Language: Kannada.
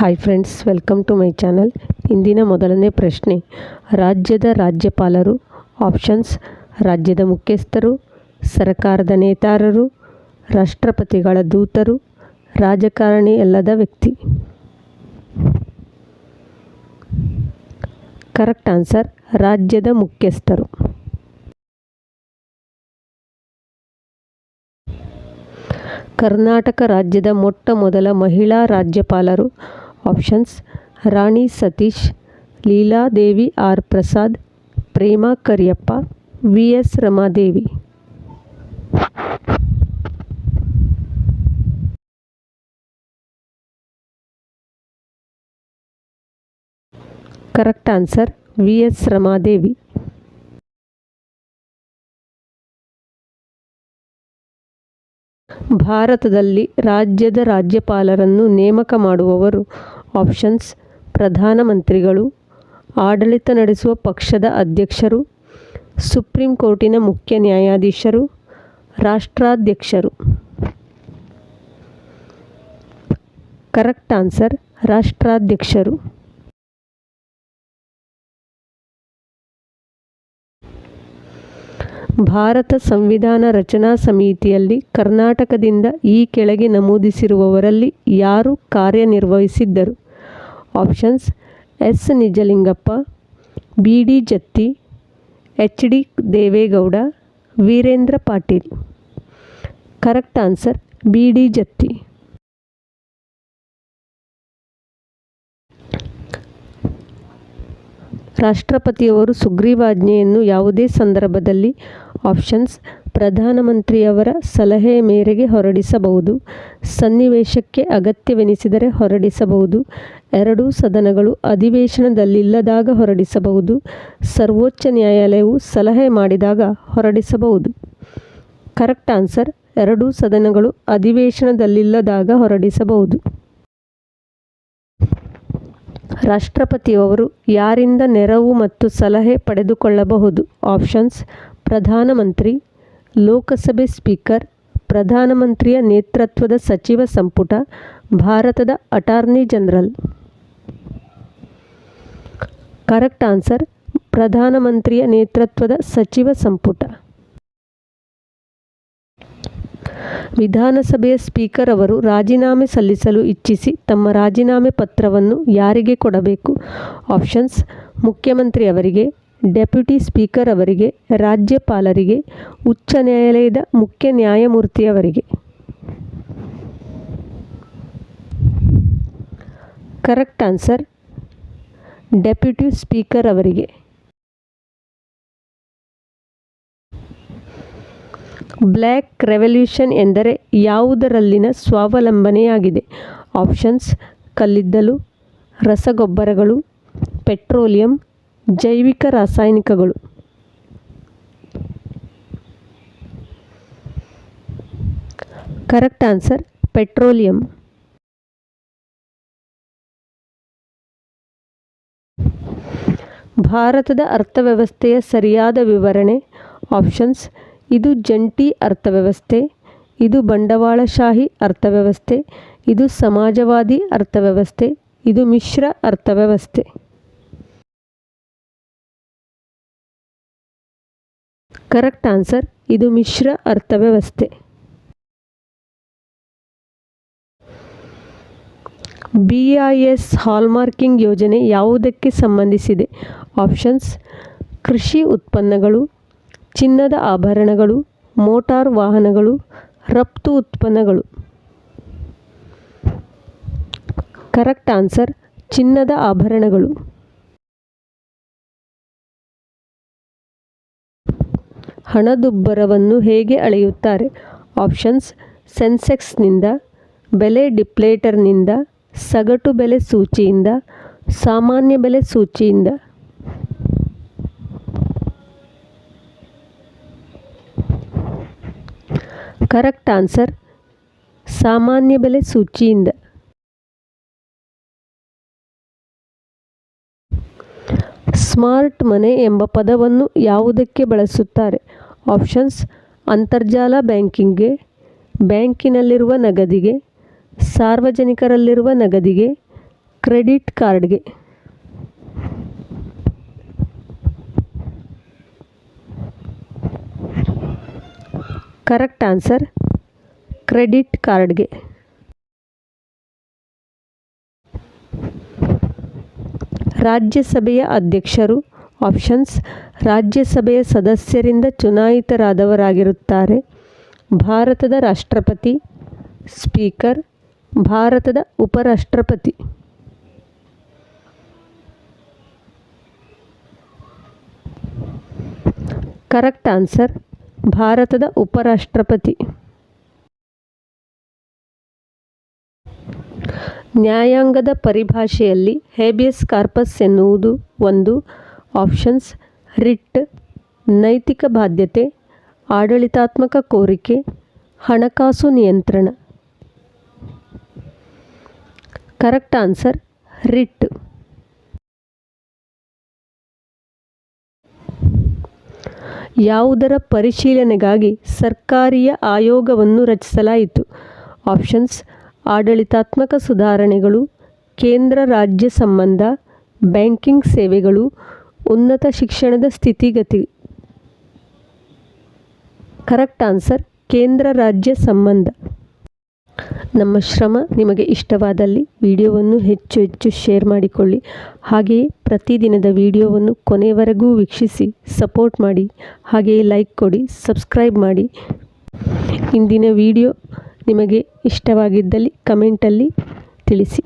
Hi friends welcome to my channel ಇಂದಿನ ಮೊದಲನೇ ಪ್ರಶ್ನೆ. ರಾಜ್ಯದ ರಾಜ್ಯಪಾಲರು ಆಪ್ಷನ್ಸ್ ರಾಜ್ಯದ ಮುಖ್ಯಸ್ಥರು, ಸರ್ಕಾರದ ನೇತಾರರು, ರಾಷ್ಟ್ರಪತಿಗಳ ದೂತರು, ರಾಜಕಾರಣಿ ಅಲ್ಲದ ವ್ಯಕ್ತಿ. ಕರೆಕ್ಟ್ ಆನ್ಸರ್ ರಾಜ್ಯದ ಮುಖ್ಯಸ್ಥರು. ಕರ್ನಾಟಕ ರಾಜ್ಯದ ಮೊಟ್ಟ ಮೊದಲ ಮಹಿಳಾ ರಾಜ್ಯಪಾಲರು options Rani Satish, Leela Devi R. Prasad, Prema Karyappa, V.S. Ramadevi. Correct answer V.S. Ramadevi. ಭಾರತದಲ್ಲಿ ರಾಜ್ಯದ ರಾಜ್ಯಪಾಲರನ್ನು ನೇಮಕ ಮಾಡುವವರು ಆಪ್ಷನ್ಸ್ ಪ್ರಧಾನಮಂತ್ರಿಗಳು ಆಡಳಿತ ನಡೆಸುವ ಪಕ್ಷದ ಅಧ್ಯಕ್ಷರು, ಸುಪ್ರೀಂ ಕೋರ್ಟಿನ ಮುಖ್ಯ ನ್ಯಾಯಾಧೀಶರು, ರಾಷ್ಟ್ರಾಧ್ಯಕ್ಷರು. ಕರೆಕ್ಟ್ ಆನ್ಸರ್ ರಾಷ್ಟ್ರಾಧ್ಯಕ್ಷರು. ಭಾರತ ಸಂವಿಧಾನ ರಚನಾ ಸಮಿತಿಯಲ್ಲಿ ಕರ್ನಾಟಕದಿಂದ ಈ ಕೆಳಗೆ ನಮೂದಿಸಿರುವವರಲ್ಲಿ ಯಾರು ಕಾರ್ಯನಿರ್ವಹಿಸಿದ್ದರು? Options, S. Nijalingappa, B. D. Jatti, H. D. Deve Gowda, Veerendra Patil. Correct answer, B. D. Jatti. ರಾಷ್ಟ್ರಪತಿಯವರು ಸುಗ್ರೀವಾಜ್ಞೆಯನ್ನು ಯಾವುದೇ ಸಂದರ್ಭದಲ್ಲಿ ಆಪ್ಷನ್ಸ್ ಪ್ರಧಾನಮಂತ್ರಿಯವರ ಸಲಹೆ ಮೇರೆಗೆ ಹೊರಡಿಸಬಹುದು. ಸನ್ನಿವೇಶಕ್ಕೆ ಅಗತ್ಯವೆನಿಸಿದರೆ ಹೊರಡಿಸಬಹುದು. ಎರಡೂ ಸದನಗಳು ಅಧಿವೇಶನದಲ್ಲಿಲ್ಲದಾಗ ಹೊರಡಿಸಬಹುದು. ಸರ್ವೋಚ್ಚ ನ್ಯಾಯಾಲಯವು ಸಲಹೆ ಮಾಡಿದಾಗ ಹೊರಡಿಸಬಹುದು. ಕರೆಕ್ಟ್ ಆನ್ಸರ್, ಎರಡೂ ಸದನಗಳು ಅಧಿವೇಶನದಲ್ಲಿಲ್ಲದಾಗ ಹೊರಡಿಸಬಹುದು. ರಾಷ್ಟ್ರಪತಿಯವರು ಯಾರಿಂದ ನೆರವು ಮತ್ತು ಸಲಹೆ ಪಡೆದುಕೊಳ್ಳಬಹುದು? ಆಪ್ಷನ್ಸ್, ಪ್ರಧಾನಮಂತ್ರಿ, ಲೋಕಸಭೆ ಸ್ಪೀಕರ್, ಪ್ರಧಾನಮಂತ್ರಿಯ ನೇತೃತ್ವದ ಸಚಿವ ಸಂಪುಟ, ಭಾರತದ ಅಟಾರ್ನಿ ಜನರಲ್. ಕರೆಕ್ಟ್ ಆನ್ಸರ್, ಪ್ರಧಾನಮಂತ್ರಿಯ ನೇತೃತ್ವದ ಸಚಿವ ಸಂಪುಟ. ವಿಧಾನಸಭೆಯ ಸ್ಪೀಕರ್ ಅವರು ರಾಜೀನಾಮೆ ಸಲ್ಲಿಸಲು ಇಚ್ಛಿಸಿ ತಮ್ಮ ರಾಜೀನಾಮೆ ಪತ್ರವನ್ನು ಯಾರಿಗೆ ಕೊಡಬೇಕು? ಆಪ್ಷನ್ಸ್, ಮುಖ್ಯಮಂತ್ರಿ ಅವರಿಗೆ, ಡೆಪ್ಯೂಟಿ ಸ್ಪೀಕರ್ ಅವರಿಗೆ, ರಾಜ್ಯಪಾಲರಿಗೆ, ಉಚ್ಚ ನ್ಯಾಯಾಲಯದ ಮುಖ್ಯ ನ್ಯಾಯಮೂರ್ತಿಯವರಿಗೆ ಕರೆಕ್ಟ್ ಆನ್ಸರ್, ಡೆಪ್ಯೂಟಿ ಸ್ಪೀಕರ್ ಅವರಿಗೆ. ಬ್ಲ್ಯಾಕ್ ರೆವಲ್ಯೂಷನ್ ಎಂದರೆ ಯಾವುದರಲ್ಲಿನ ಸ್ವಾವಲಂಬನೆಯಾಗಿದೆ? ಆಪ್ಷನ್ಸ್, ಕಲ್ಲಿದ್ದಲು, ರಸಗೊಬ್ಬರಗಳು, ಪೆಟ್ರೋಲಿಯಂ, ಜೈವಿಕ ರಾಸಾಯನಿಕಗಳು. Correct answer, petroleum. ಭಾರತದ ಅರ್ಥವ್ಯವಸ್ಥೆಯ ಸರಿಯಾದ ವಿವರಣೆ, ಆಪ್ಷನ್ಸ್ ಇದು ಜಂಟಿ ಅರ್ಥವ್ಯವಸ್ಥೆ, ಇದು ಬಂಡವಾಳಶಾಹಿ ಅರ್ಥವ್ಯವಸ್ಥೆ, ಇದು ಸಮಾಜವಾದಿ ಅರ್ಥವ್ಯವಸ್ಥೆ, ಇದು ಮಿಶ್ರ ಅರ್ಥವ್ಯವಸ್ಥೆ. ಕರೆಕ್ಟ್ ಆನ್ಸರ್, ಇದು ಮಿಶ್ರ ಅರ್ಥವ್ಯವಸ್ಥೆ. ಬಿ ಐ ಎಸ್ ಹಾಲ್ಮಾರ್ಕಿಂಗ್ ಯೋಜನೆ ಯಾವುದಕ್ಕೆ ಸಂಬಂಧಿಸಿದೆ? ಆಪ್ಷನ್ಸ್, ಕೃಷಿ ಉತ್ಪನ್ನಗಳು ಚಿನ್ನದ ಆಭರಣಗಳು, ಮೋಟಾರ್ ವಾಹನಗಳು, ರಫ್ತು ಉತ್ಪನ್ನಗಳು. ಕರೆಕ್ಟ್ ಆನ್ಸರ್, ಚಿನ್ನದ ಆಭರಣಗಳು. ಹಣದುಬ್ಬರವನ್ನು ಹೇಗೆ ಅಳೆಯುತ್ತಾರೆ? ಆಪ್ಷನ್ಸ್, ಸೆನ್ಸೆಕ್ಸ್ನಿಂದ, ಬೆಲೆ ಡಿಪ್ಲೇಟರ್ನಿಂದ, ಸಗಟು ಬೆಲೆ ಸೂಚಿಯಿಂದ, ಸಾಮಾನ್ಯ ಬೆಲೆ ಸೂಚಿಯಿಂದ. ಕರೆಕ್ಟ್ ಆನ್ಸರ್, ಸಾಮಾನ್ಯ ಬೆಲೆ ಸೂಚಿಯಿಂದ. ಸ್ಮಾರ್ಟ್ ಮನೆ ಎಂಬ ಪದವನ್ನು ಯಾವುದಕ್ಕೆ ಬಳಸುತ್ತಾರೆ? ಆಪ್ಷನ್ಸ್, ಅಂತರ್ಜಾಲ ಬ್ಯಾಂಕಿಂಗ್ಗೆ, ಬ್ಯಾಂಕಿನಲ್ಲಿರುವ ನಗದಿಗೆ, ಸಾರ್ವಜನಿಕರಲ್ಲಿರುವ ನಗದಿಗೆ, ಕ್ರೆಡಿಟ್ ಕಾರ್ಡ್ಗೆ. ಕರೆಕ್ಟ್ ಆನ್ಸರ್ ಕ್ರೆಡಿಟ್ ಕಾರ್ಡ್ಗೆ. ರಾಜ್ಯಸಭೆಯ ಅಧ್ಯಕ್ಷರು ಆಪ್ಷನ್ಸ್, ರಾಜ್ಯಸಭೆಯ ಸದಸ್ಯರಿಂದ ಚುನಾಯಿತರಾದವರಾಗಿರುತ್ತಾರೆ. ಭಾರತದ ರಾಷ್ಟ್ರಪತಿ, ಸ್ಪೀಕರ್, ಭಾರತದ ಉಪರಾಷ್ಟ್ರಪತಿ. ಕರೆಕ್ಟ್ ಆನ್ಸರ್ ಭಾರತದ ಉಪರಾಷ್ಟ್ರಪತಿ. ನ್ಯಾಯಾಂಗದ ಪರಿಭಾಷೆಯಲ್ಲಿ ಹೇಬಿಯಸ್ ಕಾರ್ಪಸ್ ಎನ್ನುವುದು ಒಂದು ಆಪ್ಷನ್ಸ್. ರಿಟ್, ನೈತಿಕ ಬಾಧ್ಯತೆ, ಆಡಳಿತಾತ್ಮಕ ಕೋರಿಕೆ, ಹಣಕಾಸು ನಿಯಂತ್ರಣ. Correct answer, writ. ಯಾವುದರ ಪರಿಶೀಲನೆಗಾಗಿ ಸರ್ಕಾರಿಯ ಆಯೋಗವನ್ನು ರಚಿಸಲಾಯಿತು. ಆಪ್ಷನ್ಸ್, ಆಡಳಿತಾತ್ಮಕ ಸುಧಾರಣೆಗಳು, ಕೇಂದ್ರ ರಾಜ್ಯ ಸಂಬಂಧ, ಬ್ಯಾಂಕಿಂಗ್ ಸೇವೆಗಳು, ಉನ್ನತ ಶಿಕ್ಷಣದ ಸ್ಥಿತಿಗತಿ. ಕರೆಕ್ಟ್ ಆನ್ಸರ್, ಕೇಂದ್ರ ರಾಜ್ಯ ಸಂಬಂಧ. ನಮ್ಮ ಶ್ರಮ ನಿಮಗೆ ಇಷ್ಟವಾದಲ್ಲಿ ವಿಡಿಯೋವನ್ನು ಹೆಚ್ಚು ಹೆಚ್ಚು ಶೇರ್ ಮಾಡಿಕೊಳ್ಳಿ. ಹಾಗೆಯೇ ಪ್ರತಿದಿನದ ವಿಡಿಯೋವನ್ನು ಕೊನೆಯವರೆಗೂ ವೀಕ್ಷಿಸಿ ಸಪೋರ್ಟ್ ಮಾಡಿ. ಹಾಗೆಯೇ ಲೈಕ್ ಕೊಡಿ, ಸಬ್ಸ್ಕ್ರೈಬ್ ಮಾಡಿ. ಇಂದಿನ ವಿಡಿಯೋ ನಿಮಗೆ ಇಷ್ಟವಾಗಿದ್ದಲ್ಲಿ ಕಮೆಂಟಲ್ಲಿ ತಿಳಿಸಿ.